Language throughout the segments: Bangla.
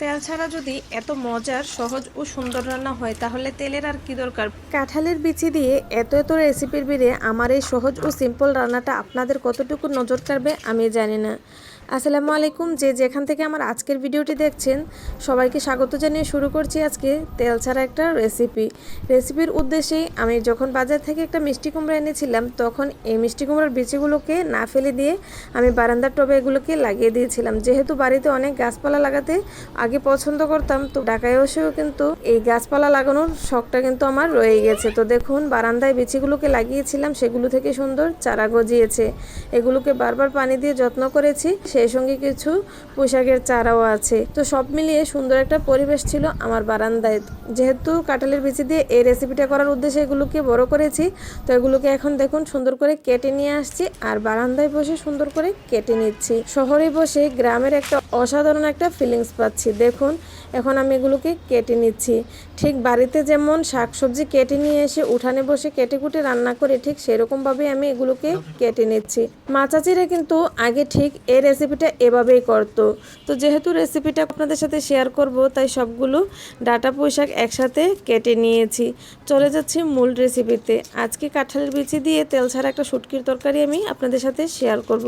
তেল ছাড়া যদি এত মজার, সহজ ও সুন্দর রান্না হয়, তাহলে তেলের আর কি দরকার? কাঁঠালের বিচি দিয়ে এত এত রেসিপির বেড়ে আমার এই সহজ ও সিম্পল রান্নাটা আপনাদের কতটুকু নজর কাড়বে আমি জানি না। আসসালামু আলাইকুম। যে যেখান থেকে আমার আজকের ভিডিওটি দেখছেন, সবাইকে স্বাগত জানিয়ে শুরু করছি আজকে তেল ছাড়া একটা রেসিপি রেসিপির উদ্দেশ্যেই আমি যখন বাজার থেকে একটা মিষ্টি কুমড়া এনেছিলাম, তখন এই মিষ্টি কুমড়ার বিচিগুলোকে না ফেলে দিয়ে আমি বারান্দার টবে এগুলোকে লাগিয়ে দিয়েছিলাম। যেহেতু বাড়িতে অনেক গাছপালা লাগাতে আগে পছন্দ করতাম, তো ঢাকায় এসেও কিন্তু এই গাছপালা লাগানোর শখটা কিন্তু আমার রয়ে গেছে। তো দেখুন, বারান্দায় বিচিগুলোকে লাগিয়েছিলাম, সেগুলো থেকে সুন্দর চারা গজিয়েছে। এগুলোকে বারবার পানি দিয়ে যত্ন করেছি। সেই সঙ্গে কিছু পোশাকের চারাও আছে। তো সব মিলিয়ে সুন্দর একটা পরিবেশ ছিল আমার বারান্দায়। যেহেতু কাঁঠালের বিচি দিয়ে এই রেসিপিটা করার উদ্দেশ্যে এগুলোকে বড় করেছি, তো এগুলোকে এখন দেখুন সুন্দর করে কেটে নিয়ে আসছি আর বারান্দায় বসে সুন্দর করে কেটে নিচ্ছি। শহরে বসে গ্রামের একটা অসাধারণ একটা ফিলিংস পাচ্ছি। দেখুন এখন আমি এগুলোকে কেটে নিচ্ছি। ঠিক বাড়িতে যেমন শাকসবজি কেটে নিয়ে এসে উঠানে বসে কেটে কুটে রান্না করে ঠিক সেরকমভাবেই আমি এগুলোকে কেটে নিচ্ছি। মাচাচিরা কিন্তু আগে ঠিক এই রেসিপিটা এভাবেই করতো। তো যেহেতু রেসিপিটা আপনাদের সাথে শেয়ার করব, তাই সবগুলো ডাটা পোশাক একসাথে কেটে নিয়েছি। চলে যাচ্ছি মূল রেসিপিতে। আজকে কাঁঠালের বিচি দিয়ে তেল ছাড়া একটা শুটকির তরকারি আমি আপনাদের সাথে শেয়ার করব।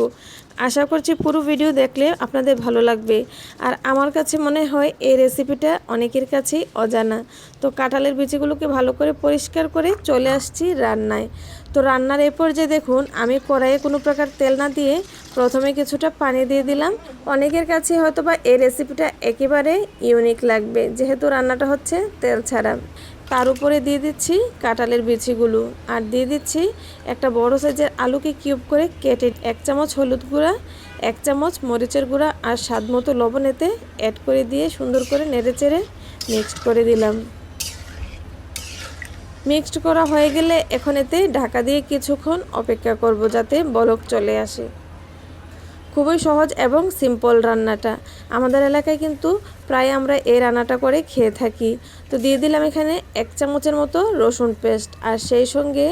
আশা করছি পুরো ভিডিও দেখলে আপনাদের ভালো লাগবে। আর আমার কাছে মনে হয় এই রেসিপিটা অনেকের কাছেই অজানা। তো কাঁঠালের বিচিগুলোকে ভালো করে পরিষ্কার করে চলে আসছি রান্নায়। তো রান্নার এ পর্যায়ে দেখুন, আমি কড়াইয়ে কোনো প্রকার তেল না দিয়ে প্রথমে কিছুটা পানি দিয়ে দিলাম। অনেকের কাছে হয়তো বা এই রেসিপিটা একেবারে ইউনিক লাগবে, যেহেতু রান্নাটা হচ্ছে তেল ছাড়া। তার উপরে দিয়ে দিচ্ছি কাঁঠালের বিচিগুলো আর দিয়ে দিচ্ছি একটা বড় সাইজের আলুকে কিউব করে কেটে এক চামচ হলুদ গুঁড়া এক চামচ মরিচের গুঁড়া আর স্বাদ মতো লবণ এতে অ্যাড করে দিয়ে সুন্দর করে নেড়ে চেড়ে মিক্সড করে দিলাম। মিক্সড করা হয়ে গেলে এখন এতে ঢাকা দিয়ে কিছুক্ষণ অপেক্ষা করব যাতে বলক চলে আসে। খুবই সহজ এবং সিম্পল রান্নাটা। আমাদের এলাকায় কিন্তু প্রায় আমরা এই রান্নাটা করে খেয়ে থাকি। তো দিয়ে দিলাম এখানে এক চামচের মতো রসুন পেস্ট। আর সেই সঙ্গে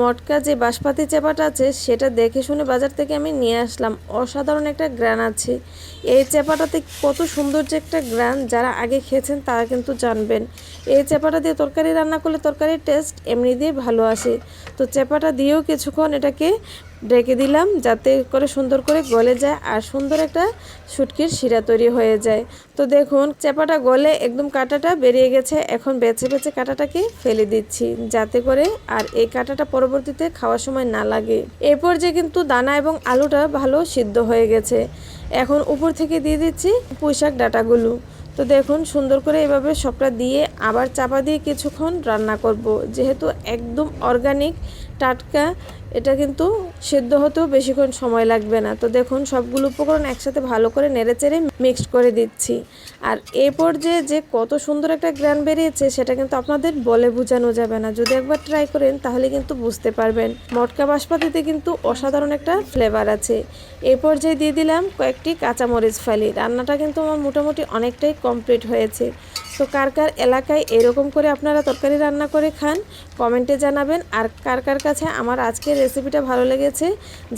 মটকা যে বাঁশপাতি চেপাটা আছে, সেটা দেখে শুনে বাজার থেকে আমি নিয়ে আসলাম। অসাধারণ একটা গ্রান আছে। এই চেপাটাতে কত সুন্দর যে একটা গ্রান, যারা আগে খেয়েছেন তারা কিন্তু জানবেন। এই চেপাটা দিয়ে তরকারি রান্না করলে তরকারির টেস্ট এমনি দিয়ে ভালো আসে। তো চেপাটা দিয়েও কিছুক্ষণ এটাকে ডেকে দিলাম যাতে করে সুন্দর করে গলে যায় আর সুন্দর একটা শুটকির শিরা তৈরি হয়ে যায়। তো দেখুন, চেপাটা গলে একদম কাঁটাটা বেরিয়ে গেছে। এখন বেছে বেছে কাঁটাটাকে ফেলে দিচ্ছি যাতে করে আর এই কাঁটাটা পরবর্তীতে খাওয়ার সময় না লাগে। এরপর যে কিন্তু দানা এবং আলুটা ভালো সিদ্ধ হয়ে গেছে। এখন উপর থেকে দিয়ে দিচ্ছি পুঁইশাক ডাটাগুলো। তো দেখুন, সুন্দর করে এভাবে সবটা দিয়ে আবার চাপা দিয়ে কিছুক্ষণ রান্না করব। যেহেতু একদম অর্গানিক টাটকা এটা কিন্তু সেদ্ধ হতেও বেশিক্ষণ সময় লাগবে না। তো দেখুন, সবগুলো উপকরণ একসাথে ভালো করে নেড়েচেড়ে মিক্সড করে দিচ্ছি। আর এ পর্যায়ে যে কত সুন্দর একটা গ্রান বেরিয়েছে, সেটা কিন্তু আপনাদের বলে বোঝানো যাবে না। যদি একবার ট্রাই করেন, তাহলে কিন্তু বুঝতে পারবেন। মটকা বাসপাতিতে কিন্তু অসাধারণ একটা ফ্লেভার আছে। এ পর্যায়ে দিয়ে দিলাম কয়েকটি কাঁচামরিচ ফালি। রান্নাটা কিন্তু আমার মোটামুটি অনেকটাই কমপ্লিট হয়েছে। তো কার কার এলাকায় এরকম করে আপনারা তরকারি রান্না করে খান, কমেন্টে জানাবেন। আর কার কার কাছে আমার আজকের রেসিপিটা ভালো লেগেছে,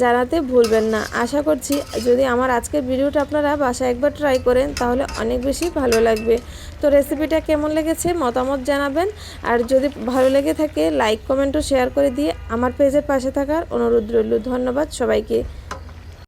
জানাতে ভুলবেন না। আশা করছি যদি আমার আজকের ভিডিওটা আপনারা বাসায় একবার ট্রাই করেন, তাহলে অনেক বেশি ভালো লাগবে। তো রেসিপিটা কেমন লেগেছে মতামত জানাবেন। আর যদি ভালো লেগে থাকে লাইক কমেন্টও শেয়ার করে দিয়ে আমার পেজের পাশে থাকার অনুরোধ রইল। ধন্যবাদ সবাইকে।